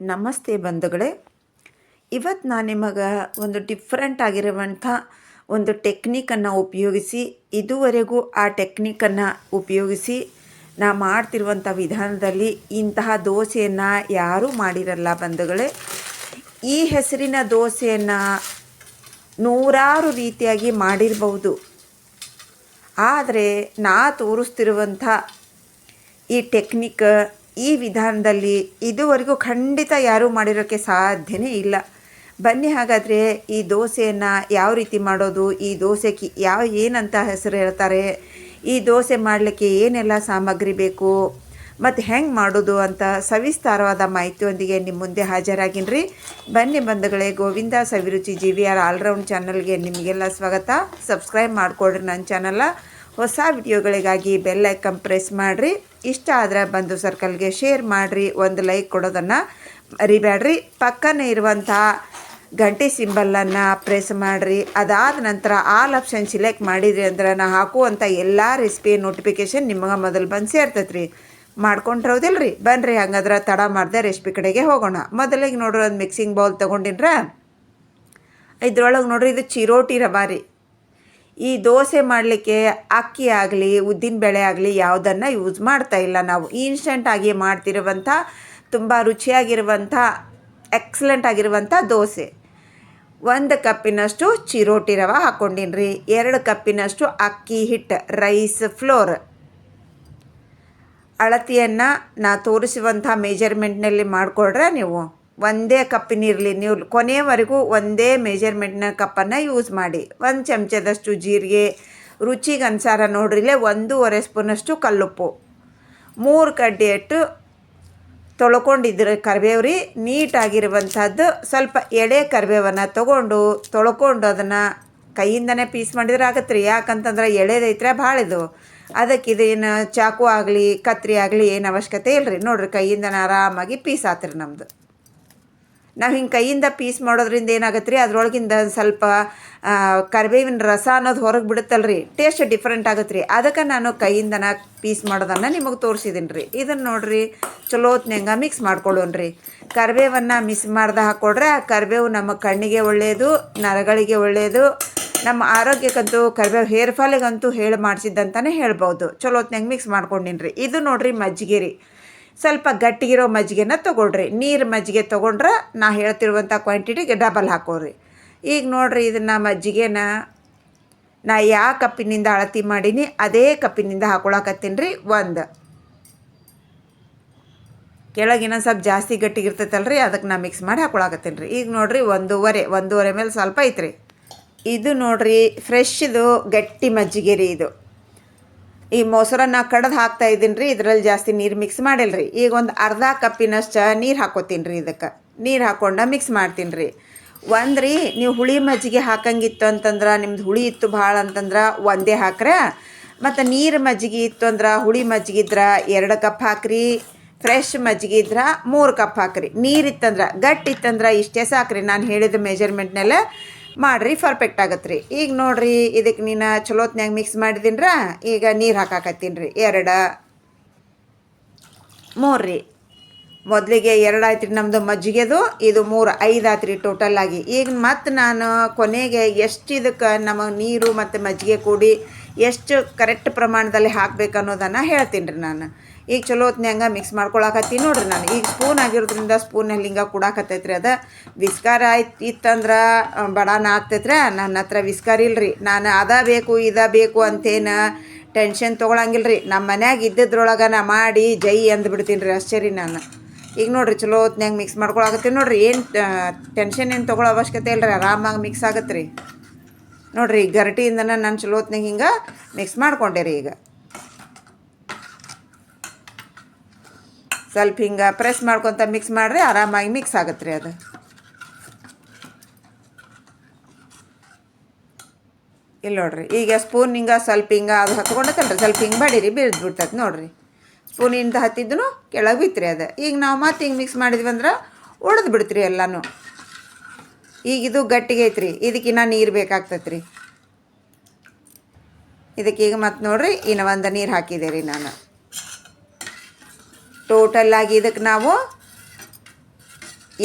ನಮಸ್ತೆ ಬಂಧುಗಳೇ. ಇವತ್ತು ನಾನು ನಿಮಗೆ ಒಂದು ಡಿಫ್ರೆಂಟ್ ಆಗಿರುವಂಥ ಒಂದು ಟೆಕ್ನಿಕನ್ನು ಉಪಯೋಗಿಸಿ, ಇದುವರೆಗೂ ಆ ಟೆಕ್ನಿಕನ್ನು ಉಪಯೋಗಿಸಿ ನಾ ಮಾಡ್ತಿರುವಂಥ ವಿಧಾನದಲ್ಲಿ ಇಂತಹ ದೋಸೆಯನ್ನು ಯಾರೂ ಮಾಡಿರಲ್ಲ ಬಂಧುಗಳೇ. ಈ ಹೆಸರಿನ ದೋಸೆಯನ್ನು ನೂರಾರು ರೀತಿಯಾಗಿ ಮಾಡಿರಬಹುದು ಆದರೆ ನಾ ತೋರಿಸ್ತಿರುವಂಥ ಈ ಟೆಕ್ನಿಕ್ ಈ ವಿಧಾನದಲ್ಲಿ ಇದುವರೆಗೂ ಖಂಡಿತ ಯಾರೂ ಮಾಡಿರೋಕ್ಕೆ ಸಾಧ್ಯನೇ ಇಲ್ಲ. ಬನ್ನಿ ಹಾಗಾದರೆ ಈ ದೋಸೆಯನ್ನು ಯಾವ ರೀತಿ ಮಾಡೋದು, ಈ ದೋಸೆಗೆ ಯಾವ, ಏನಂತ ಹೆಸರು ಹೇಳ್ತಾರೆ, ಈ ದೋಸೆ ಮಾಡಲಿಕ್ಕೆ ಏನೆಲ್ಲ ಸಾಮಗ್ರಿ ಬೇಕು, ಮತ್ತು ಹೆಂಗೆ ಮಾಡೋದು ಅಂತ ಸವಿಸ್ತಾರವಾದ ಮಾಹಿತಿಯೊಂದಿಗೆ ನಿಮ್ಮ ಮುಂದೆ ಹಾಜರಾಗಿನ್ರಿ. ಬನ್ನಿ ಬಂಧುಗಳೇ, Govinda Saviruchi G V R allround ಚಾನಲ್ಗೆ ನಿಮಗೆಲ್ಲ ಸ್ವಾಗತ. ಸಬ್ಸ್ಕ್ರೈಬ್ ಮಾಡಿಕೊಡ್ರಿ ನನ್ನ ಚಾನಲ್ಲ ಹೊಸ ವಿಡಿಯೋಗಳಿಗಾಗಿ ಬೆಲ್ ಐಕನ್ ಪ್ರೆಸ್ ಮಾಡಿರಿ. ಇಷ್ಟ ಆದರೆ ಬಂದು ಸರ್ಕಲ್ಗೆ ಶೇರ್ ಮಾಡಿರಿ, ಒಂದು ಲೈಕ್ ಕೊಡೋದನ್ನು ಮರಿಬೇಡ್ರಿ ಪಕ್ಕನೇ ಇರುವಂಥ ಗಂಟೆ ಸಿಂಬಲನ್ನು ಪ್ರೆಸ್ ಮಾಡಿರಿ. ಅದಾದ ನಂತರ ಆಲ್ ಆಪ್ಷನ್ ಸಿಲೆಕ್ಟ್ ಮಾಡಿದ್ರಿ ಅಂದ್ರೆ ನಾ ಹಾಕುವಂಥ ಎಲ್ಲ ರೆಸಿಪಿ ನೋಟಿಫಿಕೇಷನ್ ನಿಮಗೆ ಮೊದಲು ಬಂದು ಸೇರ್ತೈತ್ರಿ. ಮಾಡ್ಕೊಂಡಿರೋದಿಲ್ಲ ರೀ ಬನ್ನಿರಿ ಹಂಗಾದ್ರೆ ತಡ ಮಾಡಿದೆ ರೆಸಿಪಿ ಕಡೆಗೆ ಹೋಗೋಣ. ಮೊದಲಿಗೆ ನೋಡ್ರಿ ಒಂದು ಮಿಕ್ಸಿಂಗ್ ಬೌಲ್ ತೊಗೊಂಡಿನ್ರ. ಇದ್ರೊಳಗೆ ನೋಡ್ರಿ ಇದು ಚಿರೋಟಿ ರವಾ ಈ ದೋಸೆ ಮಾಡಲಿಕ್ಕೆ ಅಕ್ಕಿ ಆಗಲಿ ಉದ್ದಿನಬೇಳೆ ಆಗಲಿ ಯಾವುದನ್ನು ಯೂಸ್ ಮಾಡ್ತಾ ಇಲ್ಲ ನಾವು. ಇನ್ಸ್ಟೆಂಟ್ ಆಗಿ ಮಾಡ್ತಿರುವಂಥ, ತುಂಬ ರುಚಿಯಾಗಿರುವಂಥ ಎಕ್ಸಲೆಂಟ್ ಆಗಿರುವಂಥ ದೋಸೆ. ಒಂದು ಕಪ್ಪಿನಷ್ಟು ಚಿರೋಟಿ ರವೆ ಹಾಕ್ಕೊಂಡಿನ್ರಿ ಎರಡು ಕಪ್ಪಿನಷ್ಟು ಅಕ್ಕಿ ಹಿಟ್ಟು ರೈಸ್ ಫ್ಲೋರ್ ಅಳತಿಯನ್ನು ನಾ ತೋರಿಸುವಂಥ ಮೆಜರ್ಮೆಂಟ್ನಲ್ಲಿ ಮಾಡಿಕೊಡ್ರೆ ನೀವು ಒಂದೇ ಕಪ್ಪಿನಿರಲಿ ನೀವು ಕೊನೆವರೆಗೂ ಒಂದೇ ಮೆಜರ್ಮೆಂಟ್ನ ಕಪ್ಪನ್ನು ಯೂಸ್ ಮಾಡಿ. ಒಂದು ಚಮಚದಷ್ಟು ಜೀರಿಗೆ, ರುಚಿಗೆ ಅನುಸಾರ ನೋಡ್ರಿಲೆ ಒಂದೂವರೆ ಸ್ಪೂನಷ್ಟು ಕಲ್ಲುಪ್ಪು. ಮೂರು ಕಡ್ಡಿ ಇಟ್ಟು ತೊಳ್ಕೊಂಡಿದ್ರೆ ಕರಿಬೇವು ರೀ ನೀಟಾಗಿರುವಂಥದ್ದು ಸ್ವಲ್ಪ ಎಳೆ ಕರಿಬೇವನ್ನು ತೊಗೊಂಡು ತೊಳ್ಕೊಂಡು ಅದನ್ನು ಕೈಯಿಂದನೇ ಪೀಸ್ ಮಾಡಿದ್ರೆ ಆಗತ್ತೆ ರೀ ಯಾಕಂತಂದ್ರೆ ಎಳೆದೈತ್ರೆ ಭಾಳ ಇದು. ಅದಕ್ಕೆ ಇದೇನು ಚಾಕು ಆಗಲಿ, ಕತ್ರಿ ಆಗಲಿ ಏನು ಅವಶ್ಯಕತೆ ಇಲ್ಲ ರೀ ನೋಡಿರಿ ಕೈಯಿಂದನೇ ಆರಾಮಾಗಿ ಪೀಸ್ ಆತ್ರಿ ನಮ್ಮದು ನಾವು ಹಿಂಗೆ ಕೈಯಿಂದ ಪೀಸ್ ಮಾಡೋದ್ರಿಂದ ಏನಾಗತ್ತೆ ರೀ ಅದ್ರೊಳಗಿಂದ ಸ್ವಲ್ಪ ಕರಿಬೇವಿನ ರಸ ಅನ್ನೋದು ಹೊರಗೆ ಬಿಡುತ್ತಲ್ಲ ರೀ ಟೇಸ್ಟ್ ಡಿಫ್ರೆಂಟ್ ಆಗುತ್ತೆ ರೀ ಅದಕ್ಕೆ ನಾನು ಕೈಯಿಂದನ ಪೀಸ್ ಮಾಡೋದನ್ನು ನಿಮಗೆ ತೋರಿಸಿದ್ದೀನಿ ರೀ ಇದನ್ನು ನೋಡಿರಿ, ಚಲೋ ಹೊತ್ನ್ಯಾಂಗ ಮಿಕ್ಸ್ ಮಾಡ್ಕೊಳ್ಳೋಣ್ರಿ. ಕರಿಬೇವನ್ನು ಮಿಸ್ ಮಾಡ್ದೆ ಹಾಕ್ಕೊಡ್ರೆ ಆ ಕರಿಬೇವು ನಮ್ಮ ಕಣ್ಣಿಗೆ ಒಳ್ಳೆಯದು ನರಗಳಿಗೆ ಒಳ್ಳೆಯದು ನಮ್ಮ ಆರೋಗ್ಯಕ್ಕಂತೂ ಕರಿಬೇವು ಹೇರ್ ಫಾಲಿಗಂತೂ ಹೇಳಿ ಮಾಡಿಸಿದ್ದಂತಲೇ ಹೇಳ್ಬೋದು. ಚಲೋ ಹೊತ್ನ್ಯಾಗ ಮಿಕ್ಸ್ ಮಾಡ್ಕೊಂಡಿನ್ರಿ. ರೀ ಇದು ನೋಡಿರಿ ಮಜ್ಜಿಗೆ ರೀ. ಸ್ವಲ್ಪ ಗಟ್ಟಿಗಿರೋ ಮಜ್ಜಿಗೆನ ತೊಗೊಳ್ರಿ. ನೀರು ಮಜ್ಜಿಗೆ ತೊಗೊಂಡ್ರೆ ನಾ ಹೇಳ್ತಿರುವಂಥ ಕ್ವಾಂಟಿಟಿಗೆ ಡಬಲ್ ಹಾಕೋರಿ. ಈಗ ನೋಡಿರಿ ಇದನ್ನು ಮಜ್ಜಿಗೆನ ನಾ ಯಾವ ಕಪ್ಪಿನಿಂದ ಅಳತಿ ಮಾಡೀನಿ, ಅದೇ ಕಪ್ಪಿನಿಂದ ಹಾಕೊಳಕತ್ತೀನಿ ರೀ ಒಂದು. ಕೆಳಗೆ ಇನ್ನೊಂದು ಸ್ವಲ್ಪ ಜಾಸ್ತಿ ಗಟ್ಟಿಗಿರ್ತೈತಲ್ಲ ರೀ ಅದಕ್ಕೆ ನಾ ಮಿಕ್ಸ್ ಮಾಡಿ ಹಾಕೊಳಕತ್ತೀನಿ. ರೀ ಈಗ ನೋಡಿರಿ ಒಂದೂವರೆ ಒಂದೂವರೆ ಮೇಲೆ ಸ್ವಲ್ಪ ಐತ್ರಿ. ಇದು ನೋಡಿರಿ ಫ್ರೆಶ್ದು ಗಟ್ಟಿ ಮಜ್ಜಿಗೆ ರೀ ಇದು. ಈ ಮೊಸರನ್ನ ಕಡ್ದು ಹಾಕ್ತಾ ಇದ್ದೀನಿ ರೀ ಇದರಲ್ಲಿ ಜಾಸ್ತಿ ನೀರು ಮಿಕ್ಸ್ ಮಾಡಿಲ್ಲ ರೀ ಈಗ ಒಂದು ಅರ್ಧ ಕಪ್ಪಿನಷ್ಟು ನೀರು ಹಾಕೋತೀನಿ ರೀ ಇದಕ್ಕೆ. ನೀರು ಹಾಕ್ಕೊಂಡು ಮಿಕ್ಸ್ ಮಾಡ್ತೀನಿ ರೀ ಒಂದು ರೀ ನೀವು ಹುಳಿ ಮಜ್ಜಿಗೆ ಹಾಕಂಗಿತ್ತು ಅಂತಂದ್ರೆ, ನಿಮ್ದು ಹುಳಿ ಇತ್ತು ಭಾಳ ಅಂತಂದ್ರೆ ಒಂದೇ ಹಾಕ್ರೆ. ಮತ್ತು ನೀರು ಮಜ್ಜಿಗೆ ಇತ್ತು ಅಂದ್ರೆ, ಹುಳಿ ಮಜ್ಜಿಗೆ ಇದ್ರೆ ಎರಡು ಕಪ್ ಹಾಕ್ರಿ. ಫ್ರೆಶ್ ಮಜ್ಜಿಗೆ ಇದ್ರೆ ಮೂರು ಕಪ್ ಹಾಕ್ರಿ. ನೀರು ಇತ್ತಂದ್ರೆ, ಗಟ್ಟಿ ಇತ್ತಂದ್ರೆ ಇಷ್ಟೇ ಸಾಕ್ರಿ. ನಾನು ಹೇಳಿದ ಮೆಜರ್ಮೆಂಟ್ನೆಲ್ಲ ಮಾಡಿರಿ ಪರ್ಫೆಕ್ಟ್ ಆಗತ್ತೆ ರೀ ಈಗ ನೋಡಿರಿ ಇದಕ್ಕೆ ನೀನು ಚಲೋತ್ನ್ಯಾಗ ಮಿಕ್ಸ್ ಮಾಡಿದೀನ್ರ, ಈಗ ನೀರು ಹಾಕಾಕತ್ತೀನಿ ರೀ ಎರಡು. ಮೂರು ರೀ ಮೊದಲಿಗೆ ಎರಡು ಆಯ್ತು ರೀ ನಮ್ಮದು ಮಜ್ಜಿಗೆದು, ಇದು ಮೂರು, ಐದು ಆಯ್ತು ರೀ ಟೋಟಲ್ ಆಗಿ. ಈಗ ಮತ್ತೆ ನಾನು ಕೊನೆಗೆ ಎಷ್ಟು ಇದಕ್ಕೆ ನಮಗೆ ನೀರು ಮತ್ತು ಮಜ್ಜಿಗೆ ಕೂಡಿ ಎಷ್ಟು ಕರೆಕ್ಟ್ ಪ್ರಮಾಣದಲ್ಲಿ ಹಾಕಬೇಕು ಅನ್ನೋದನ್ನು ಹೇಳ್ತೀನಿ ರೀ ನಾನು. ಈಗ ಚಲೋ ಹೊತ್ನ್ಯಾಂಗ ಮಿಕ್ಸ್ ಮಾಡ್ಕೊಳಕತ್ತೀನಿ ನೋಡ್ರಿ ನಾನು. ಈಗ ಸ್ಪೂನ್ ಆಗಿರೋದ್ರಿಂದ ಸ್ಪೂನಲ್ಲಿ ಹಿಂಗೆ ಕೊಡಾಕತ್ತೈತ್ರಿ ಅದು. ವಿಸ್ಕಾರ ಆಯ್ತು ಇತ್ತಂದ್ರೆ ಬಡಾನ ಆಗ್ತೈತ್ರಿ. ನನ್ನ ಹತ್ರ ವಿಸ್ಕಾರ ಇಲ್ರಿ. ನಾನು ಅದ ಬೇಕು, ಇದ ಬೇಕು ಅಂತೇನು ಟೆನ್ಷನ್ ತೊಗೊಳಂಗಿಲ್ಲ ರೀ ನಮ್ಮ ಮನ್ಯಾಗ ಇದ್ದಿದ್ರೊಳಗೆ ನಾ ಮಾಡಿ ಜೈ ಅಂದ್ಬಿಡ್ತೀನಿ ರೀ. ಅಷ್ಟೇ ನಾನು. ಈಗ ನೋಡಿರಿ ಚಲೋ ಹೊತ್ನ್ಯಾಗ ಮಿಕ್ಸ್ ಮಾಡ್ಕೊಳಕತ್ತೀನಿ ನೋಡಿರಿ. ಏನು ಟೆನ್ಷನ್ ಏನು ತೊಗೊಳ್ಳೋ ಅವಶ್ಯಕತೆ ಇಲ್ಲ ರೀ ಆರಾಮಾಗಿ ಮಿಕ್ಸ್ ಆಗತ್ತೆ ರೀ ನೋಡಿರಿ ಗರಟಿಯಿಂದನ ನಾನು ಚಲೋ ಹೊತ್ನಾಗ ಹಿಂಗೆ ಮಿಕ್ಸ್ ಮಾಡ್ಕೊಂಡೆ ರೀ ಈಗ. ಸ್ವಲ್ಪ ಹಿಂಗೆ ಪ್ರೆಸ್ ಮಾಡ್ಕೊತ ಮಿಕ್ಸ್ ಮಾಡಿರಿ ಆರಾಮಾಗಿ ಮಿಕ್ಸ್ ಆಗುತ್ತೆ ರೀ ಅದು. ಇಲ್ಲಿ ನೋಡ್ರಿ, ಈಗ ಸ್ಪೂನ್ ಹಿಂಗೆ ಸ್ವಲ್ಪ ಹಿಂಗೆ ಅದು ಹತ್ಕೊಂಡಕ್ಕಲ್ರಿ ಸ್ವಲ್ಪ ಹಿಂಗೆ ಬಡೀರಿ ಬೀಳ್ದು ಬಿಡ್ತೈತೆ ನೋಡ್ರಿ ಸ್ಪೂನಿಂದ ಹತ್ತಿದ್ದು ಕೆಳಗೆ ಬಿತ್ರಿ ಅದು. ಈಗ ನಾವು ಮತ್ತೆ ಹಿಂಗೆ ಮಿಕ್ಸ್ ಮಾಡಿದ್ವಿ ಅಂದ್ರೆ ಉಳಿದು ಬಿಡ್ತ್ರಿ ಎಲ್ಲನೂ. ಈಗ ಇದು ಗಟ್ಟಿಗೆ ಐತ್ರಿ ಇದಕ್ಕಿನ್ನ ನೀರು ಬೇಕಾಗ್ತೈತೆ ರೀ ಇದಕ್ಕೀಗ ಮತ್ತೆ ನೋಡ್ರಿ, ಇನ್ನು ಒಂದು ನೀರು ಹಾಕಿದೆ ರೀ ನಾನು. ಟೋಟಲ್ ಆಗಿ ಇದಕ್ಕೆ ನಾವು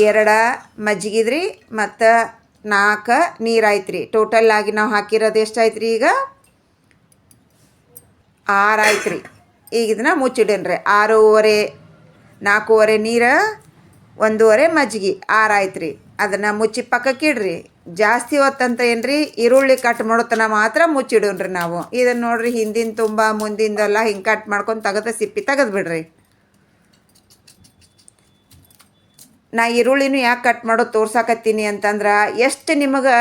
ಎರಡ ಮಜ್ಜಿಗಿದ್ರಿ ಮತ್ತು ನಾಲ್ಕು ನೀರು ಆಯ್ತು ರೀ ಟೋಟಲ್ ಆಗಿ ನಾವು ಹಾಕಿರೋದು ಎಷ್ಟು ಆಯ್ತು ರೀ ಈಗ? ಆರು ಆಯ್ತು ರೀ ಈಗ ಇದನ್ನ ಮುಚ್ಚಿಡೇನ್ರಿ. ಆರೂವರೆ ನಾಲ್ಕೂವರೆ ನೀರು, ಒಂದೂವರೆ ಮಜ್ಜಿಗೆ. ಆರು ಆಯ್ತು ರೀ ಅದನ್ನು ಮುಚ್ಚಿ ಪಕ್ಕಕ್ಕೆ ಇಡ್ರಿ. ಜಾಸ್ತಿ ಹೊತ್ತಂತ ಏನ್ರಿ? ಈರುಳ್ಳಿ ಕಟ್ ಮಾಡೋತನ ಮಾತ್ರ ಮುಚ್ಚಿಡೋಣ್ರಿ ನಾವು. ಇದನ್ನು ನೋಡ್ರಿ ಹಿಂದಿನ ತುಂಬ, ಮುಂದಿಂದೆಲ್ಲ ಹಿಂಗೆ ಕಟ್ ಮಾಡ್ಕೊಂಡು ತೆಗೆದ ಸಿಪ್ಪಿ ತೆಗೆದು ಬಿಡ್ರಿ. ನಾ ಈರುಳ್ಳಿನೂ ಯಾಕೆ ಕಟ್ ಮಾಡೋದು ತೋರ್ಸಾಕತ್ತೀನಿ ಅಂತಂದ್ರೆ ಎಷ್ಟು ನಿಮಗೆ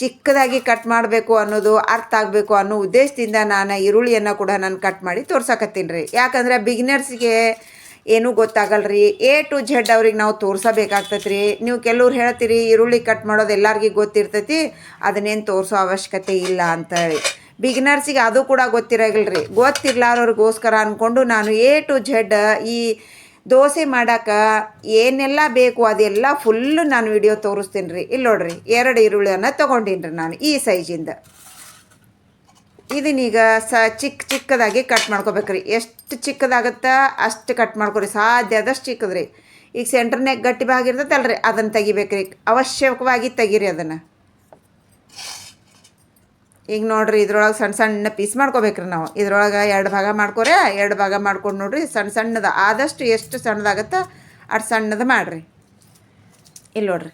ಚಿಕ್ಕದಾಗಿ ಕಟ್ ಮಾಡಬೇಕು ಅನ್ನೋದು ಅರ್ಥ ಆಗಬೇಕು ಅನ್ನೋ ಉದ್ದೇಶದಿಂದ ನಾನು ಈರುಳ್ಳಿಯನ್ನು ಕೂಡ ನಾನು ಕಟ್ ಮಾಡಿ ತೋರ್ಸಾಕತ್ತೀನಿ ರೀ. ಯಾಕಂದ್ರೆ ಬಿಗಿನರ್ಸ್ಗೆ ಏನೂ ಗೊತ್ತಾಗಲ್ರಿ. ಎ ಟು ಝೆಡ್ ಅವ್ರಿಗೆ ನಾವು ತೋರ್ಸಬೇಕಾಗ್ತೈತೆ ರೀ ನೀವು ಕೆಲವ್ರು ಹೇಳ್ತೀರಿ, ಈರುಳ್ಳಿ ಕಟ್ ಮಾಡೋದು ಎಲ್ಲರಿಗೂ ಗೊತ್ತಿರ್ತೈತಿ, ಅದನ್ನೇನು ತೋರಿಸೋ ಅವಶ್ಯಕತೆ ಇಲ್ಲ ಅಂತೇಳಿ ಬಿಗಿನರ್ಸಿಗೆ ಅದು ಕೂಡ ಗೊತ್ತಿರಾಗಿಲ್ಲ ರೀ ಗೊತ್ತಿರ್ಲಾರವ್ರಿಗೋಸ್ಕರ ಅಂದ್ಕೊಂಡು ನಾನು ಎ ಟು ಝೆಡ್ ಈ ದೋಸೆ ಮಾಡಕ್ಕೆ ಏನೆಲ್ಲ ಬೇಕು ಅದೆಲ್ಲ ಫುಲ್ಲು ನಾನು ವಿಡಿಯೋ ತೋರಿಸ್ತೀನಿ ರೀ ಇಲ್ಲಿ ನೋಡ್ರಿ, ಎರಡು ಈರುಳ್ಳಿಯನ್ನು ತೊಗೊಂಡೀನಿ ರೀ ನಾನು ಈ ಸೈಜಿಂದ ಇದನ್ನೀಗ ಸ ಚಿಕ್ಕ ಚಿಕ್ಕದಾಗಿ ಕಟ್ ಮಾಡ್ಕೋಬೇಕ್ರಿ. ಎಷ್ಟು ಚಿಕ್ಕದಾಗುತ್ತಾ ಅಷ್ಟು ಕಟ್ ಮಾಡ್ಕೊರಿ. ಸಾಧ್ಯ ಆದಷ್ಟು ಚಿಕ್ಕದ್ರಿ. ಈಗ ಸೆಂಟ್ರ್ನಾಗ ಗಟ್ಟಿ ಭಾಗ ಇರ್ತೈತಲ್ರಿ, ಅದನ್ನು ತೆಗಿಬೇಕ್ರಿ. ಅವಶ್ಯಕವಾಗಿ ತೆಗೀರಿ ಅದನ್ನು. ಈಗ ನೋಡ್ರಿ ಇದ್ರೊಳಗೆ ಸಣ್ಣ ಸಣ್ಣ ಪೀಸ್ ಮಾಡ್ಕೋಬೇಕ್ರಿ ನಾವು. ಇದ್ರೊಳಗೆ ಎರಡು ಭಾಗ ಮಾಡ್ಕೊರೆ, ಎರಡು ಭಾಗ ಮಾಡ್ಕೊಂಡು ನೋಡ್ರಿ ಸಣ್ಣ ಸಣ್ಣದ. ಆದಷ್ಟು ಎಷ್ಟು ಸಣ್ಣದಾಗತ್ತೆ ಅಷ್ಟು ಸಣ್ಣದು ಮಾಡಿರಿ. ಇಲ್ಲಿ ನೋಡ್ರಿ.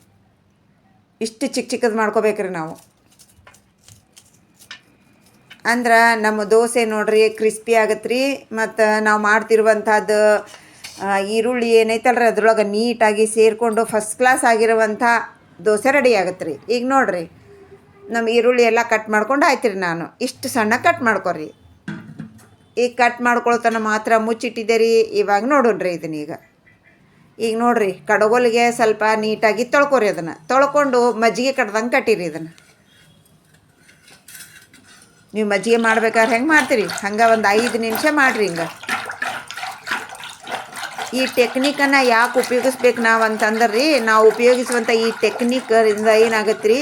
ಇಷ್ಟು ಚಿಕ್ಕ ಚಿಕ್ಕದು ಮಾಡ್ಕೋಬೇಕ್ರಿ ನಾವು. ಅಂದ್ರೆ ನಮ್ಮ ದೋಸೆ ನೋಡ್ರಿ ಕ್ರಿಸ್ಪಿ ಆಗತ್ತೆ ರೀ ಮತ್ತು ನಾವು ಮಾಡ್ತಿರುವಂಥದ್ದು ಈರುಳ್ಳಿ ಏನೈತಲ್ಲ ರೀ ಅದ್ರೊಳಗೆ ನೀಟಾಗಿ ಸೇರಿಕೊಂಡು ಫಸ್ಟ್ ಕ್ಲಾಸ್ ಆಗಿರುವಂಥ ದೋಸೆ ರೆಡಿ ಆಗತ್ತೆ ರೀ ಈಗ ನೋಡ್ರಿ. ನಮ್ಮ ಈರುಳ್ಳಿ ಎಲ್ಲ ಕಟ್ ಮಾಡ್ಕೊಂಡು ಆಯ್ತು ನಾನು. ಇಷ್ಟು ಸಣ್ಣ ಕಟ್ ಮಾಡ್ಕೊರಿ. ಈಗ ಕಟ್ ಮಾಡ್ಕೊಳ್ತಾನ ಮಾತ್ರ ಮುಚ್ಚಿಟ್ಟಿದ್ದೆ ರೀ ಇವಾಗ ನೋಡೋಣ್ರಿ ಇದನ್ನೀಗ ಈಗ. ನೋಡ್ರಿ, ಕಡಗೋಲಿಗೆ ಸ್ವಲ್ಪ ನೀಟಾಗಿ ತೊಳ್ಕೊರಿ ಅದನ್ನು. ತೊಳ್ಕೊಂಡು ಮಜ್ಜಿಗೆ ಕಟ್ದಂಗೆ ಕಟ್ಟಿರಿ ಇದನ್ನು. ನೀವು ಮಜ್ಜಿಗೆ ಮಾಡ್ಬೇಕಾದ್ರೆ ಹೆಂಗೆ ಮಾಡ್ತೀರಿ? ಹಂಗೆ ಒಂದು ಐದು ನಿಮಿಷ ಮಾಡಿರಿ ಹಿಂಗೆ. ಈ ಟೆಕ್ನಿಕನ್ನು ಯಾಕೆ ಉಪಯೋಗಿಸ್ಬೇಕು ನಾವು ಅಂತಂದ್ರೆ ರೀ ನಾವು ಉಪಯೋಗಿಸುವಂಥ ಈ ಟೆಕ್ನಿಕರಿಂದ ಏನಾಗತ್ತೆ ರೀ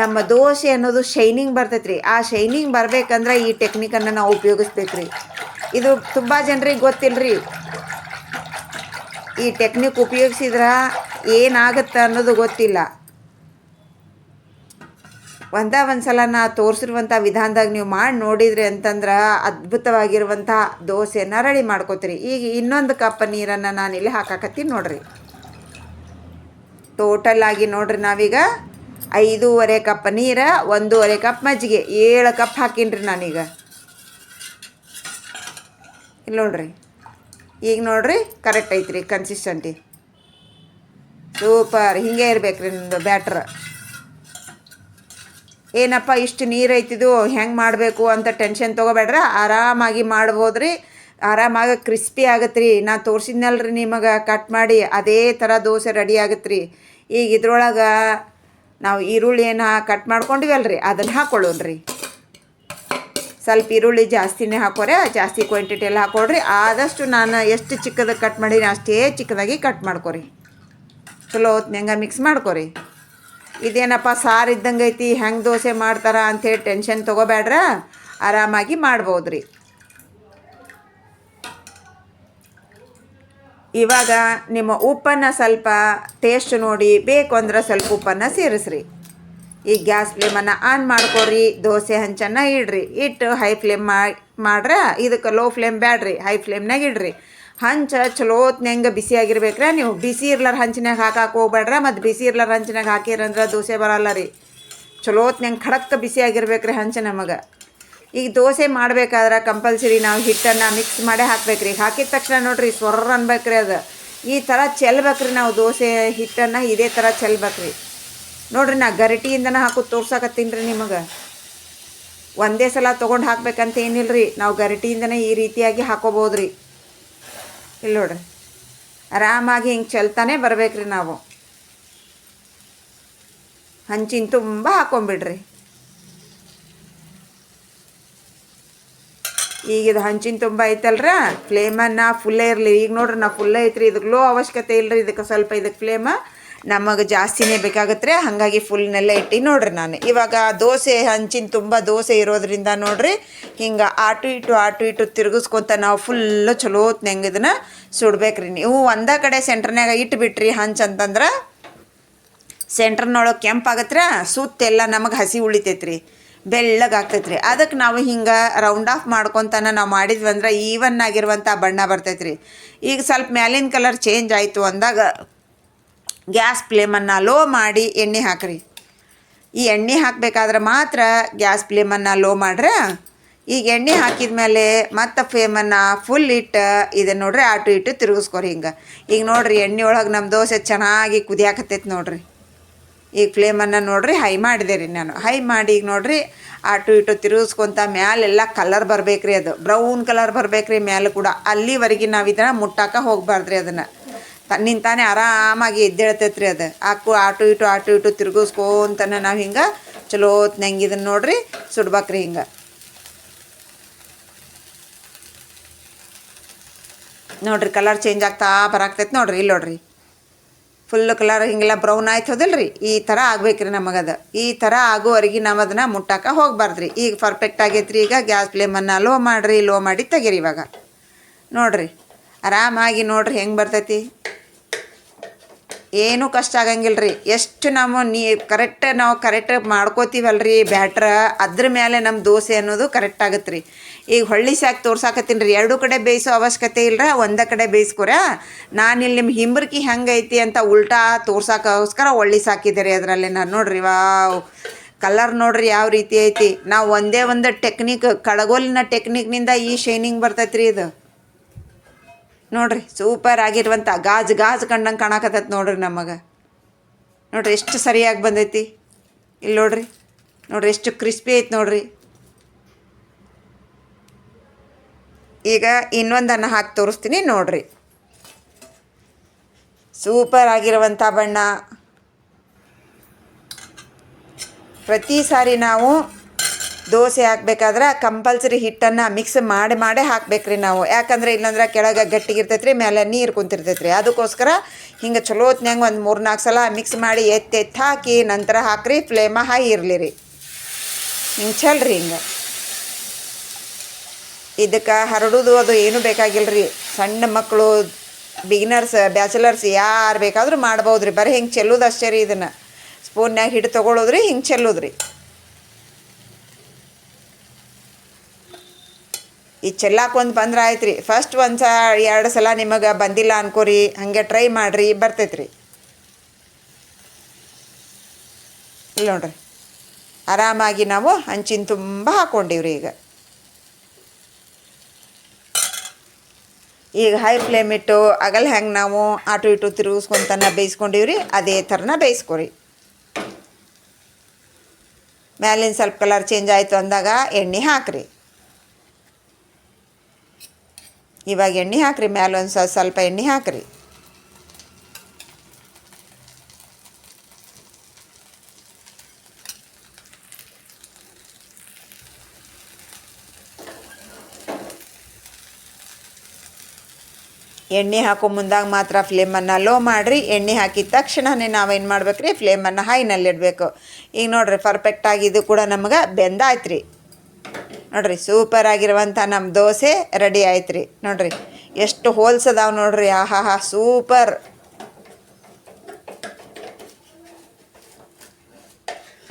ನಮ್ಮ ದೋಸೆ ಅನ್ನೋದು ಶೈನಿಂಗ್ ಬರ್ತೈತೆ ಆ ಶೈನಿಂಗ್ ಬರ್ಬೇಕಂದ್ರೆ ಈ ಟೆಕ್ನಿಕನ್ನು ನಾವು ಉಪಯೋಗಿಸ್ಬೇಕು ರೀ ಇದು ತುಂಬ ಜನರಿಗೆ ಗೊತ್ತಿಲ್ಲ ರೀ ಈ ಟೆಕ್ನಿಕ್ ಉಪಯೋಗಿಸಿದ್ರೆ ಏನಾಗುತ್ತೆ ಅನ್ನೋದು ಗೊತ್ತಿಲ್ಲ. ಒಂದ ಒಂದು ಸಲ ನಾ ತೋರಿಸಿರುವಂಥ ವಿಧಾನದಾಗ ನೀವು ಮಾಡಿ ನೋಡಿದ್ರಿ ಅಂತಂದ್ರೆ ಅದ್ಭುತವಾಗಿರುವಂಥ ದೋಸೆಯನ್ನು ರೆಡಿ ಮಾಡ್ಕೋತೀರಿ. ಈಗ ಇನ್ನೊಂದು ಕಪ್ ನೀರನ್ನು ನಾನು ಇಲ್ಲಿ ಹಾಕಾಕತ್ತೀನಿ ನೋಡ್ರಿ. ಟೋಟಲ್ ಆಗಿ ನೋಡ್ರಿ ನಾವೀಗ. ಐದೂವರೆ ಕಪ್ ನೀರು, ಒಂದೂವರೆ ಕಪ್ ಮಜ್ಜಿಗೆ. ಏಳು ಕಪ್ ಹಾಕೀನಿ ನಾನೀಗ. ಇಲ್ಲಿ ನೋಡ್ರಿ. ಈಗ ನೋಡ್ರಿ ಕರೆಕ್ಟ್ ಐತ್ರಿ ಕನ್ಸಿಸ್ಟೆಂಟಿ ಸೂಪರ್ ಹಿಂಗೆ ಇರ್ಬೇಕ್ರಿ ನಿಮ್ಮದು ಬ್ಯಾಟ್ರ್ ಏನಪ್ಪ, ಇಷ್ಟು ನೀರು ಐತಿದು, ಹೆಂಗೆ ಮಾಡಬೇಕು ಅಂತ ಟೆನ್ಷನ್ ತೊಗೋಬೇಡ್ರ. ಆರಾಮಾಗಿ ಮಾಡ್ಬೋದು ರೀ ಆರಾಮಾಗಿ ಕ್ರಿಸ್ಪಿ ಆಗತ್ತೆ ರೀ ನಾ ತೋರಿಸಿದ್ನಲ್ರಿ ನಿಮಗೆ ಕಟ್ ಮಾಡಿ. ಅದೇ ಥರ ದೋಸೆ ರೆಡಿ ಆಗತ್ತೆ ರೀ ಈಗ ಇದ್ರೊಳಗೆ ನಾವು ಈರುಳ್ಳಿಯನ್ನು ಕಟ್ ಮಾಡ್ಕೊಂಡಿವಲ್ರಿ, ಅದನ್ನು ಹಾಕೊಳ್ಳೋಣ್ರಿ. ಸ್ವಲ್ಪ ಈರುಳ್ಳಿ ಜಾಸ್ತಿನೇ ಹಾಕೋರೆ, ಜಾಸ್ತಿ ಕ್ವಾಂಟಿಟಿಯಲ್ಲಿ ಹಾಕೊಳ್ರಿ. ಆದಷ್ಟು ನಾನು ಎಷ್ಟು ಚಿಕ್ಕದ ಕಟ್ ಮಾಡೀನಿ, ಅಷ್ಟೇ ಚಿಕ್ಕದಾಗಿ ಕಟ್ ಮಾಡ್ಕೊರಿ. ಚಲೋ ಹೊತ್ನ್ಯಾಗ ಮಿಕ್ಸ್ ಮಾಡ್ಕೊರಿ. ಇದೇನಪ್ಪ, ಸಾರು ಇದ್ದಂಗೆ ಐತಿ ಹೆಂಗೆ ದೋಸೆ ಮಾಡ್ತಾರ ಅಂಥೇಳಿ ಟೆನ್ಷನ್ ತೊಗೋಬೇಡ್ರ, ಆರಾಮಾಗಿ ಮಾಡ್ಬೋದು ರೀ ಇವಾಗ ನಿಮ್ಮ ಉಪ್ಪನ್ನು ಸ್ವಲ್ಪ ಟೇಸ್ಟ್ ನೋಡಿ ಬೇಕು ಅಂದ್ರೆ ಸ್ವಲ್ಪ ಉಪ್ಪನ್ನು ಸೇರಿಸ್ರಿ. ಈ ಗ್ಯಾಸ್ ಫ್ಲೇಮನ್ನು ಆನ್ ಮಾಡ್ಕೊರಿ ದೋಸೆ ಹಂಚನ್ನು ಇಡ್ರಿ. ಇಟ್ಟು ಹೈ ಫ್ಲೇಮ್ ಮಾಡ್ರೆ ಇದಕ್ಕೆ ಲೋ ಫ್ಲೇಮ್ ಬ್ಯಾಡ್ರಿ ಹೈ ಫ್ಲೇಮ್ನಾಗ ಇಡ್ರಿ. ಹಂಚ ಚಲೋತ್ನಂಗೆ ಬಿಸಿ ಆಗಿರ್ಬೇಕ್ರೆ ನೀವು. ಬಿಸಿ ಇರ್ಲಾರ ಹಂಚಿನಾಗ ಹಾಕಕ್ಕೆ ಹೋಗ್ಬೇಡ್ರ ಮತ್ತು ಬಿಸಿ ಇರ್ಲಾರ ಹಂಚಿನಾಗ ಹಾಕಿರಂದ್ರೆ ದೋಸೆ ಬರಲ್ಲ ರೀ. ಚಲೋತ್ನಂಗೆ ಖಡಕ್ ಬಿಸಿ ಆಗಿರ್ಬೇಕ್ರಿ ಹಂಚ ನಮಗೆ. ಈಗ ದೋಸೆ ಮಾಡ್ಬೇಕಾದ್ರೆ ಕಂಪಲ್ಸರಿ ನಾವು ಹಿಟ್ಟನ್ನು ಮಿಕ್ಸ್ ಮಾಡೇ ಹಾಕ್ಬೇಕ್ರಿ. ಹಾಕಿದ ತಕ್ಷಣ ನೋಡ್ರಿ ಸ್ವರ್ರ ಅನ್ಬೇಕ್ರಿ ಅದು. ಈ ಥರ ಚೆಲ್ಬೇಕ್ರಿ ನಾವು ದೋಸೆ, ಹಿಟ್ಟನ್ನು ಇದೇ ಥರ ಚೆಲ್ಬೇಕ್ರಿ. ನೋಡ್ರಿ ನಾ ಗರಿಟಿಯಿಂದನೇ ಹಾಕು ತೋರ್ಸಕತ್ತೀನಿ ರೀ ನಿಮಗೆ. ಒಂದೇ ಸಲ ತೊಗೊಂಡು ಹಾಕ್ಬೇಕಂತ ಏನಿಲ್ಲ ರೀ ನಾವು ಗರಿಟಿಯಿಂದನೇ ಈ ರೀತಿಯಾಗಿ ಹಾಕೋಬೋದು ರೀ ಇಲ್ಲಿ ನೋಡ್ರಿ. ಆರಾಮಾಗಿ ಹಿಂಗೆ ಚೆಲ್ತಾನೆ ಬರ್ಬೇಕ್ರಿ ನಾವು. ಹಂಚಿನ ತುಂಬ ಹಾಕೊಂಬಿಡ್ರಿ. ಈಗ ಇದು ಹಂಚಿನ ತುಂಬ ಐತಲ್ರ? ಫ್ಲೇಮನ್ನು ಫುಲ್ಲೇ ಇರಲಿ. ಈಗ ನೋಡ್ರಿ ನಾ ಫುಲ್ಲೇ ಐತ್ರಿ. ಇದಕ್ಕೆ ಅವಶ್ಯಕತೆ ಇಲ್ಲರಿ ಇದಕ್ಕೆ ಸ್ವಲ್ಪ ಇದಕ್ಕೆ ಫ್ಲೇಮ ನಮಗೆ ಜಾಸ್ತಿನೇ ಬೇಕಾಗುತ್ತೆ ಹಾಗಾಗಿ ಫುಲ್ನೆಲ್ಲ ಇಟ್ಟು ನೋಡ್ರಿ ನಾನು. ಇವಾಗ ದೋಸೆ, ಹಂಚಿನ ತುಂಬ ದೋಸೆ ಇರೋದ್ರಿಂದ ನೋಡ್ರಿ ಹಿಂಗೆ ಆಟು ಇಟ್ಟು ಆಟು ಇಟ್ಟು ತಿರುಗಿಸ್ಕೊತ ನಾವು ಫುಲ್ಲು ಚಲೋ ಹೊತ್ನಂಗೆ ಇದನ್ನ ಸುಡ್ಬೇಕ್ರಿ. ನೀವು ಒಂದೇ ಕಡೆ ಸೆಂಟ್ರ್ನ್ಯಾಗ ಇಟ್ಬಿಟ್ರಿ ಹಂಚ್ ಅಂತಂದ್ರೆ ಸೆಂಟ್ರ್ನೊಳಗೆ ಕೆಂಪಾಗತ್ರ ಸುತ್ತೆಲ್ಲ ನಮಗೆ ಹಸಿ ಉಳಿತೈತ್ರಿ. ಬೆಳ್ಳಗೆ ರೀ ಅದಕ್ಕೆ ನಾವು ಹಿಂಗೆ ರೌಂಡ್ ಆಫ್ ಮಾಡ್ಕೊತನ ನಾವು ಮಾಡಿದ್ವಿ ಅಂದ್ರೆ ಈವನ್ ಆಗಿರುವಂಥ ಬಣ್ಣ ಬರ್ತೈತ್ರಿ. ಈಗ ಸ್ವಲ್ಪ ಮ್ಯಾಲಿನ ಕಲರ್ ಚೇಂಜ್ ಆಯಿತು ಅಂದಾಗ ಗ್ಯಾಸ್ ಫ್ಲೇಮನ್ನು ಲೋ ಮಾಡಿ ಎಣ್ಣೆ ಹಾಕ್ರಿ. ಈ ಎಣ್ಣೆ ಹಾಕಬೇಕಾದ್ರೆ ಮಾತ್ರ ಗ್ಯಾಸ್ ಫ್ಲೇಮನ್ನು ಲೋ ಮಾಡ್ರೆ, ಈಗ ಎಣ್ಣೆ ಹಾಕಿದ ಮೇಲೆ ಮತ್ತೆ ಫ್ಲೇಮನ್ನು ಫುಲ್ ಇಟ್ಟು ಇದನ್ನು ನೋಡ್ರಿ ಆಟು ಇಟ್ಟು ತಿರುಗಿಸ್ಕೊರಿ ಹಿಂಗೆ. ಈಗ ನೋಡ್ರಿ ಎಣ್ಣೆ ಒಳಗೆ ನಮ್ಮ ದೋಸೆ ಚೆನ್ನಾಗಿ ಕುದಿಯಾಕತ್ತೈತೆ ನೋಡ್ರಿ. ಈಗ ಫ್ಲೇಮನ್ನು ನೋಡ್ರಿ, ಹೈ ಮಾಡಿದೆ ರೀ ನಾನು. ಹೈ ಮಾಡಿ ಈಗ ನೋಡ್ರಿ, ಆಟು ಇಟು ತಿರುಗಿಸ್ಕೊಂತ ಮ್ಯಾಲೆಲ್ಲ ಕಲರ್ ಬರ್ಬೇಕ್ರಿ ಅದು. ಬ್ರೌನ್ ಕಲರ್ ಬರ್ಬೇಕ್ರಿ ಮ್ಯಾಲೆ ಕೂಡ. ಅಲ್ಲಿವರೆಗೆ ನಾವು ಇದನ್ನು ಮುಟ್ಟಾಕ ಹೋಗಬಾರ್ದ್ರಿ ಅದನ್ನು. ತನ್ನಿಂದ ತಾನೇ ಆರಾಮಾಗಿ ಎದ್ದೇಳ್ತೈತೆ ರೀ ಅದು. ಆಕು ಆಟು ಇಟು ಆಟು ಇಟು ತಿರುಗಿಸ್ಕೊಂತನ ನಾವು ಹಿಂಗೆ ಚಲೋ ನಂಗೆ ಇದನ್ನು ನೋಡ್ರಿ, ಸುಡ್ಬೇಕ್ರಿ ಹಿಂಗೆ. ನೋಡ್ರಿ ಕಲರ್ ಚೇಂಜ್ ಆಗ್ತಾ ಬರಾಕ್ತೈತೆ ನೋಡ್ರಿ ಇಲ್ಲಿ ನೋಡ್ರಿ. ಫುಲ್ ಕಲರ್ ಹಿಂಗೆಲ್ಲ ಬ್ರೌನ್ ಆಯ್ತು ರೀ ಈ ಥರ ಆಗ್ಬೇಕ್ರಿ ನಮಗದು. ಈ ಥರ ಆಗುವವರೆಗೆ ನಾವು ಅದನ್ನು ಮುಟ್ಟಾಕ ಹೋಗ್ಬಾರ್ದ್ರಿ. ಈಗ ಪರ್ಫೆಕ್ಟ್ ಆಗೈತ್ರಿ. ಈಗ ಗ್ಯಾಸ್ ಫ್ಲೇಮನ್ನು ಲೋ ಮಾಡಿರಿ ಲೋ ಮಾಡಿ ತೆಗೀರಿ ಇವಾಗ. ನೋಡಿರಿ. ಆರಾಮಾಗಿ ನೋಡ್ರಿ ಹೆಂಗೆ ಬರ್ತೈತಿ. ಏನೂ ಕಷ್ಟ ಆಗಂಗಿಲ್ಲ ರೀ ಎಷ್ಟು ನಾವು ನೀ ಕರೆಕ್ಟ್ ನಾವು ಕರೆಕ್ಟ್ ಮಾಡ್ಕೋತೀವಲ್ರಿ ಬ್ಯಾಟ್ರ, ಅದ್ರ ಮೇಲೆ ನಮ್ಮ ದೋಸೆ ಅನ್ನೋದು ಕರೆಕ್ಟ್ ಆಗುತ್ತೆ ರೀ ಈಗ ಹೊಳ್ಳಿ ಸಾಕು ತೋರ್ಸಾಕತ್ತೀನಿ ರೀ ಎರಡು ಕಡೆ ಬೇಯಿಸೋ ಅವಶ್ಯಕತೆ ಇಲ್ಲರ ಒಂದೇ ಕಡೆ ಬೇಯಿಸ್ಕೊರ. ಇಲ್ಲಿ ನಿಮ್ಮ ಹಿಂಬರ್ಕಿ ಹೆಂಗೈತಿ ಅಂತ ಉಲ್ಟಾ ತೋರ್ಸೋಕ್ಕೋಸ್ಕರ ಹೊಳ್ಳಿ ಸಾಕಿದೆ ರೀ ಅದರಲ್ಲಿ ನಾನು. ನೋಡ್ರಿ, ವಾವ್. ಕಲರ್ ನೋಡ್ರಿ ಯಾವ ರೀತಿ ಐತಿ. ನಾವು ಒಂದೇ ಒಂದು ಟೆಕ್ನಿಕ್ ಕಳಗೋಲಿನ ಟೆಕ್ನಿಕ್ನಿಂದ ಈ ಶೈನಿಂಗ್ ಬರ್ತೈತೆ ರೀ ಇದು. ನೋಡ್ರಿ ಸೂಪರ್ ಆಗಿರುವಂಥ ಗಾಜು ಗಾಜು ಕಂಡಂಗೆ ಕಾಣಕತ್ತೈತೆ ನೋಡ್ರಿ ನಮಗೆ. ನೋಡ್ರಿ, ಎಷ್ಟು ಸರಿಯಾಗಿ ಬಂದೈತಿ. ಇಲ್ಲಿ ನೋಡ್ರಿ ನೋಡ್ರಿ, ಎಷ್ಟು ಕ್ರಿಸ್ಪಿ ಐತೆ ನೋಡ್ರಿ. ಈಗ ಇನ್ನೊಂದನ್ನು ಹಾಕಿ ತೋರಿಸ್ತೀನಿ ನೋಡ್ರಿ. ಸೂಪರ್ ಆಗಿರುವಂಥ ಬಣ್ಣ. ಪ್ರತಿ ಸಾರಿ ನಾವು ದೋಸೆ ಹಾಕ್ಬೇಕಾದ್ರೆ ಕಂಪಲ್ಸರಿ ಹಿಟ್ಟನ್ನು ಮಿಕ್ಸ್ ಮಾಡಿ, ಮಾಡೇ ಹಾಕ್ಬೇಕ್ರಿ ನಾವು. ಯಾಕಂದ್ರೆ ಇಲ್ಲಾಂದ್ರೆ ಕೆಳಗೆ ಗಟ್ಟಿಗಿರ್ತೈತ್ರಿ ಮೇಲೆ ನೀರು ಕುಂತಿರ್ತೈತೆ ರೀ ಅದಕ್ಕೋಸ್ಕರ ಹಿಂಗೆ ಚಲೋ ಹೊತ್ನ್ಯಾಗ ಒಂದು ಮೂರು ನಾಲ್ಕು ಸಲ ಮಿಕ್ಸ್ ಮಾಡಿ ಎತ್ತಿ ಹಾಕಿ ನಂತರ ಹಾಕ್ರಿ ಫ್ಲೇಮ ಹೈ ಇರಲಿ ರೀ. ಹಿಂಗೆ ಚಲ್ರಿ ಹಿಂಗೆ. ಇದಕ್ಕೆ ಹರಡೋದು ಅದು ಏನೂ ಬೇಕಾಗಿಲ್ಲ ರೀ ಸಣ್ಣ ಮಕ್ಕಳು ಬಿಗಿನರ್ಸ್ ಬ್ಯಾಚಲರ್ಸ್ ಯಾರು ಬೇಕಾದರೂ ಮಾಡ್ಬೋದು ರೀ ಬರೀ ಹಿಂಗೆ ಚೆಲ್ಲೋದು ಅಷ್ಟೇ ರೀ ಇದನ್ನು. ಸ್ಪೂನ್ಯಾಗ ಹಿಟ್ಟು ತೊಗೊಳೋದ್ರಿ, ಹಿಂಗೆ ಚೆಲ್ಲೋದು ಈ ಚೆಲ್ಲಾಕೊಂದು ಬಂದ್ರೆ ಆಯ್ತು ರೀ ಫಸ್ಟ್ ಒಂದು ಸ ಎರಡು ಸಲ ನಿಮಗೆ ಬಂದಿಲ್ಲ ಅನ್ಕೋರಿ. ಹಾಗೆ ಟ್ರೈ ಮಾಡಿರಿ ಬರ್ತೈತೆ ರೀ ಇಲ್ಲ ನೋಡ್ರಿ. ಆರಾಮಾಗಿ ನಾವು ಹಂಚಿನ ತುಂಬ ಹಾಕ್ಕೊಂಡಿವ್ರಿ ಈಗ. ಈಗ ಹೈ ಫ್ಲೇಮ್ ಇಟ್ಟು ಅಗಲ್ ಹೆಂಗೆ ನಾವು ಆಟು ಇಟ್ಟು ತಿರುಗಿಸ್ಕೊಂತನ ಬೇಯಿಸ್ಕೊಂಡಿವ್ರಿ, ಅದೇ ಥರನ ಬೇಯಿಸ್ಕೊರಿ. ಮ್ಯಾಲಿನ ಸ್ವಲ್ಪ ಕಲರ್ ಚೇಂಜ್ ಆಯಿತು ಅಂದಾಗ ಎಣ್ಣೆ ಹಾಕ್ರಿ. ಇವಾಗ ಎಣ್ಣೆ ಹಾಕ್ರಿ, ಮ್ಯಾಲ ಒಂದು ಸ್ವಲ್ಪ ಎಣ್ಣೆ ಹಾಕ್ರಿ. ಎಣ್ಣೆ ಹಾಕೋ ಮುಂದಾಗ ಮಾತ್ರ ಫ್ಲೇಮನ್ನು ಲೋ ಮಾಡಿರಿ, ಎಣ್ಣೆ ಹಾಕಿದ ತಕ್ಷಣನೇ ನಾವೇನು ಮಾಡ್ಬೇಕ್ರಿ, ಫ್ಲೇಮನ್ನು ಹೈನಲ್ಲಿಡಬೇಕು ಈಗ ನೋಡಿರಿ ಪರ್ಫೆಕ್ಟಾಗಿ ಇದು ಕೂಡ ನಮಗೆ ಬೆಂದಾಯ್ತು ರೀ ನೋಡ್ರಿ ಸೂಪರ್ ಆಗಿರುವಂಥ ನಮ್ಮ ದೋಸೆ ರೆಡಿ ಆಯ್ತು ರೀ ನೋಡ್ರಿ, ಎಷ್ಟು ಹೋಲ್ಸದಾವ್ ನೋಡ್ರಿ ಆಹಾ ಹಾ ಸೂಪರ್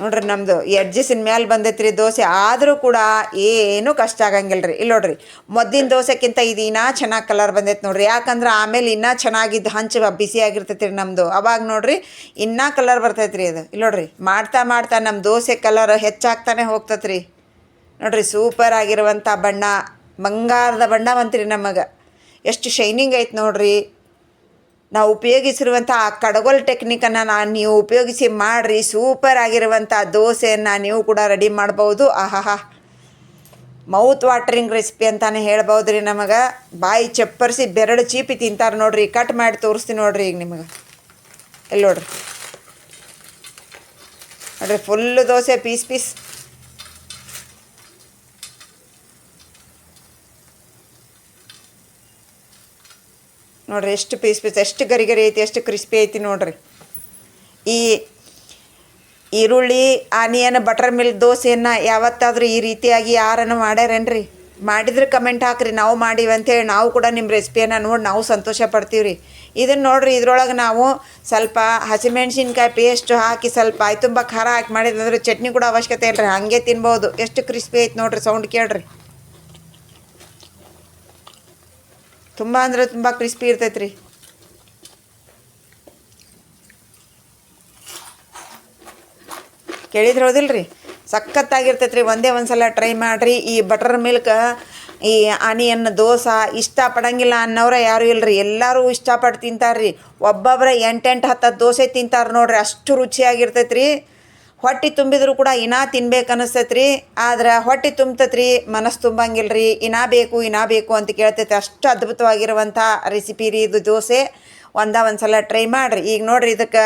ನೋಡ್ರಿ ನಮ್ಮದು ಎಡ್ಜಿಸಿನ ಮೇಲೆ ಬಂದೈತೆ ರೀ ದೋಸೆ, ಆದರೂ ಕೂಡ ಏನೂ ಕಷ್ಟ ಆಗಂಗಿಲ್ಲ ರೀ ಇಲ್ಲಿ ನೋಡ್ರಿ, ಮೊದ್ಲಿನ ದೋಸೆಕ್ಕಿಂತ ಇದು ಇನ್ನೂ ಚೆನ್ನಾಗಿ ಕಲರ್ ಬಂದೈತೆ ನೋಡ್ರಿ. ಯಾಕಂದ್ರೆ ಆಮೇಲೆ ಇನ್ನೂ ಚೆನ್ನಾಗಿದ್ದು ಹಂಚು ಬಿಸಿ ಆಗಿರ್ತೈತೆ ರೀ ನಮ್ಮದು ಅವಾಗ ನೋಡ್ರಿ, ಇನ್ನೂ ಕಲರ್ ಬರ್ತೈತೆ ರೀ ಅದು. ಇಲ್ಲಿ ನೋಡ್ರಿ, ಮಾಡ್ತಾ ಮಾಡ್ತಾ ನಮ್ಮ ದೋಸೆ ಕಲರ್ ಹೆಚ್ಚಾಗ್ತಾನೆ ಹೋಗ್ತೈತೆ ನೋಡ್ರಿ ಸೂಪರ್ ಆಗಿರುವಂಥ ಬಣ್ಣ, ಬಂಗಾರದ ಬಣ್ಣ ಬಂತ್ರಿ ನಮಗೆ. ಎಷ್ಟು ಶೈನಿಂಗ್ ಐತೆ ನೋಡ್ರಿ. ನಾವು ಉಪಯೋಗಿಸಿರುವಂಥ ಆ ಕಡಗೋಲ್ ಟೆಕ್ನಿಕನ್ನು ನಾನು ನೀವು ಉಪಯೋಗಿಸಿ ಮಾಡಿರಿ, ಸೂಪರ್ ಆಗಿರುವಂಥ ದೋಸೆಯನ್ನು ನೀವು ಕೂಡ ರೆಡಿ ಮಾಡ್ಬೋದು. ಆಹಾಹಾ. ಮೌತ್ ವಾಟ್ರಿಂಗ್ ರೆಸಿಪಿ ಅಂತಾನೆ ಹೇಳ್ಬೋದು ರೀ ನಮಗೆ. ಬಾಯಿ ಚಪ್ಪರಿಸಿ ಬೆರಳು ಚೀಪಿ ತಿಂತಾರೆ ನೋಡ್ರಿ. ಕಟ್ ಮಾಡಿ ತೋರಿಸ್ತೀನಿ ನೋಡ್ರಿ ಈಗ ನಿಮಗೆ. ಎಲ್ಲಿ ನೋಡ್ರಿ. ನೋಡ್ರಿ ಫುಲ್ಲು ದೋಸೆ ಪೀಸ್ ಪೀಸ್. ನೋಡ್ರಿ, ಎಷ್ಟು ಪೀಸ್ ಪೀಸ್ ಎಷ್ಟು ಗರಿ ಗರಿ ಐತಿ, ಎಷ್ಟು ಕ್ರಿಸ್ಪಿ ಐತಿ ನೋಡ್ರಿ. ಈ ಈರುಳ್ಳಿ ಆನಿಯನ್ ಬಟರ್ ಮಿಲ್ಕ್ ದೋಸೆಯನ್ನು ಯಾವತ್ತಾದರೂ ಈ ರೀತಿಯಾಗಿ ಯಾರನ್ನು ಮಾಡ್ಯಾರೇನ್ರಿ? ಮಾಡಿದ್ರೆ ಕಮೆಂಟ್ ಹಾಕ್ರಿ, ನಾವು ಮಾಡೀವಿ ಅಂತೇಳಿ ನಾವು ಕೂಡ ನಿಮ್ಮ ರೆಸಿಪಿಯನ್ನು ನೋಡಿ ನಾವು ಸಂತೋಷ ಪಡ್ತೀವಿ ರೀ ಇದನ್ನು ನೋಡ್ರಿ, ಇದ್ರೊಳಗೆ ನಾವು ಸ್ವಲ್ಪ ಹಸಿಮೆಣ್ಸಿನ್ಕಾಯಿ ಪೇಸ್ಟ್ ಹಾಕಿ ಸ್ವಲ್ಪ ಆಯ್ತು ತುಂಬ ಖಾರ ಹಾಕಿ ಮಾಡಿದ್ರೆ ಚಟ್ನಿ ಕೂಡ ಅವಶ್ಯಕತೆ ಇಲ್ರಿ, ಹಾಗೆ ತಿನ್ಬೋದು. ಎಷ್ಟು ಕ್ರಿಸ್ಪಿ ಐತೆ ನೋಡ್ರಿ ಸೌಂಡ್ ಕೇಳ್ರಿ. ತುಂಬ ಅಂದರೆ ತುಂಬ ಕ್ರಿಸ್ಪಿ ಇರ್ತೈತೆ ರೀ ಕೇಳಿದ್ರೆ ರೀ ಸಖತ್ತಾಗಿರ್ತೈತೆ ರೀ ಒಂದೇ ಒಂದು ಸಲ ಟ್ರೈ ಮಾಡಿರಿ. ಈ ಬಟರ್ ಮಿಲ್ಕ್ ಈ ಆನಿಯನ್ ದೋಸೆ ಇಷ್ಟಪಡಂಗಿಲ್ಲ ಅನ್ನೋರೇ ಯಾರೂ ಇಲ್ಲರಿ ಎಲ್ಲರೂ ಇಷ್ಟಪಟ್ಟು ತಿಂತಾರೆ ರೀ ಒಬ್ಬೊಬ್ಬರೇ ಎಂಟೆಂಟು ಹತ್ತು ದೋಸೆ ತಿಂತಾರೆ ನೋಡ್ರಿ, ಅಷ್ಟು ರುಚಿಯಾಗಿರ್ತೈತೆ ರೀ ಹೊಟ್ಟೆ ತುಂಬಿದ್ರು ಕೂಡ ಇನಾ ತಿನ್ಬೇಕು ಅನಿಸ್ತೈತೆ ರೀ ಆದ್ರೆ ಹೊಟ್ಟೆ ತುಂಬತೈತೆ ರೀ ಮನಸ್ಸು ತುಂಬಂಗಿಲ್ಲ ರೀ ಇನಾ ಬೇಕು ಇನಾ ಬೇಕು ಅಂತ ಕೇಳ್ತೈತೆ. ಅಷ್ಟು ಅದ್ಭುತವಾಗಿರುವಂಥ ರೆಸಿಪಿ ರೀ ಇದು ದೋಸೆ. ಒಂದ ಒಂದು ಸಲ ಟ್ರೈ ಮಾಡಿರಿ. ಈಗ ನೋಡಿರಿ ಇದಕ್ಕೆ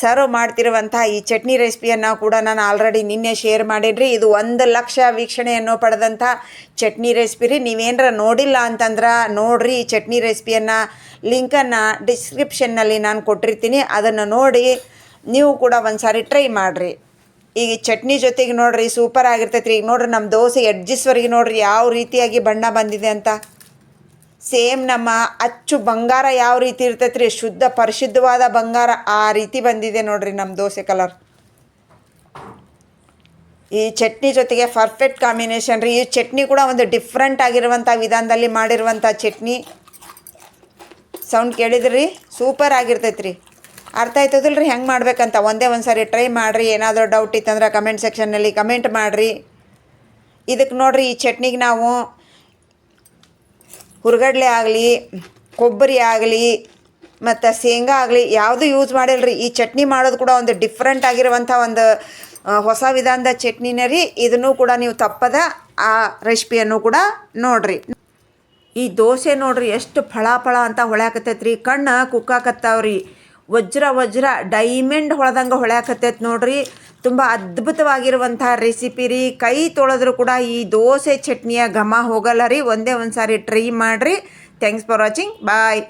ಸರ್ವ್ ಮಾಡ್ತಿರುವಂಥ ಈ ಚಟ್ನಿ ರೆಸಿಪಿಯನ್ನು ಕೂಡ ನಾನು ಆಲ್ರೆಡಿ ನಿನ್ನೆ ಶೇರ್ ಮಾಡಿದ್ರಿ ಇದು ಒಂದು ಲಕ್ಷ ವೀಕ್ಷಣೆಯನ್ನು ಪಡೆದಂಥ ಚಟ್ನಿ ರೆಸಿಪಿ ರೀ. ನೀವೇನರ ನೋಡಿಲ್ಲ ಅಂತಂದ್ರೆ ನೋಡಿರಿ ಈ ಚಟ್ನಿ ರೆಸಿಪಿಯನ್ನು ಲಿಂಕನ್ನು ಡಿಸ್ಕ್ರಿಪ್ಷನ್ನಲ್ಲಿ ನಾನು ಕೊಟ್ಟಿರ್ತೀನಿ. ಅದನ್ನು ನೋಡಿ ನೀವು ಕೂಡ ಒಂದು ಸಾರಿ ಟ್ರೈ ಮಾಡಿರಿ. ಈಗ ಚಟ್ನಿ ಜೊತೆಗೆ ನೋಡ್ರಿ ಸೂಪರ್ ಆಗಿರ್ತೈತೆ ರೀ ಈಗ ನೋಡ್ರಿ ನಮ್ಮ ದೋಸೆ ಎಡ್ಜಸ್ವರೆಗೆ ನೋಡ್ರಿ ಯಾವ ರೀತಿಯಾಗಿ ಬಣ್ಣ ಬಂದಿದೆ ಅಂತ. ಸೇಮ್ ನಮ್ಮ ಅಚ್ಚು ಬಂಗಾರ ಯಾವ ರೀತಿ ಇರ್ತೈತೆ ಶುದ್ಧ ಪರಿಶುದ್ಧವಾದ ಬಂಗಾರ ಆ ರೀತಿ ಬಂದಿದೆ ನೋಡ್ರಿ ನಮ್ಮ ದೋಸೆ ಕಲರ್ ಈ ಚಟ್ನಿ ಜೊತೆಗೆ ಪರ್ಫೆಕ್ಟ್ ಕಾಂಬಿನೇಷನ್ ರೀ. ಈ ಚಟ್ನಿ ಕೂಡ ಒಂದು ಡಿಫ್ರೆಂಟ್ ಆಗಿರುವಂಥ ವಿಧಾನದಲ್ಲಿ ಮಾಡಿರುವಂಥ ಚಟ್ನಿ. ಸೌಂಡ್ ಕೇಳಿದ್ರಿ? ಸೂಪರ್ ಆಗಿರ್ತೈತೆ ರೀ ಅರ್ಥ ಆಯ್ತದಲ್ಲ ರೀ ಹೆಂಗೆ ಮಾಡ್ಬೇಕಂತ? ಒಂದೇ ಒಂದು ಸಾರಿ ಟ್ರೈ ಮಾಡಿರಿ. ಏನಾದರೂ ಡೌಟ್ ಇತ್ತಂದ್ರೆ ಕಮೆಂಟ್ ಸೆಕ್ಷನ್ನಲ್ಲಿ ಕಮೆಂಟ್ ಮಾಡಿರಿ. ಇದಕ್ಕೆ ನೋಡಿರಿ, ಈ ಚಟ್ನಿಗೆ ನಾವು ಹುರ್ಗಡ್ಲೆ ಆಗಲಿ, ಕೊಬ್ಬರಿ ಆಗಲಿ, ಮತ್ತು ಶೇಂಗಾ ಆಗಲಿ ಯಾವುದು ಯೂಸ್ ಮಾಡಿಲ್ಲ ರೀ ಈ ಚಟ್ನಿ ಮಾಡೋದು ಕೂಡ ಒಂದು ಡಿಫ್ರೆಂಟ್ ಆಗಿರುವಂಥ ಒಂದು ಹೊಸ ವಿಧಾನದ ಚಟ್ನಿನ ರೀ. ಇದನ್ನು ಕೂಡ ನೀವು ತಪ್ಪದ ಆ ರೆಸಿಪಿಯನ್ನು ಕೂಡ ನೋಡಿರಿ. ಈ ದೋಸೆ ನೋಡಿರಿ, ಎಷ್ಟು ಫಳ ಫಳ ಅಂತ ಹೊಳ್ಯಾಕತ್ತೈತೆ ರೀ ಕಣ್ಣು ಕುಕ್ಕಾಕತ್ತಾವ್ರಿ. ವಜ್ರ ವಜ್ರ ಡೈಮಂಡ್ ಹೊಳೆದಂಗೆ ಹೊಳ್ಯಾಕತ್ತೈತೆ ನೋಡ್ರಿ. ತುಂಬ ಅದ್ಭುತವಾಗಿರುವಂಥ ರೆಸಿಪಿ ರೀ. ಕೈ ತೊಳೆದ್ರು ಕೂಡ ಈ ದೋಸೆ ಚಟ್ನಿಯ ಘಮ ಹೋಗಲ್ಲ ರೀ. ಒಂದೇ ಒಂದು ಸಾರಿ ಟ್ರೈ ಮಾಡಿರಿ. Thanks for watching bye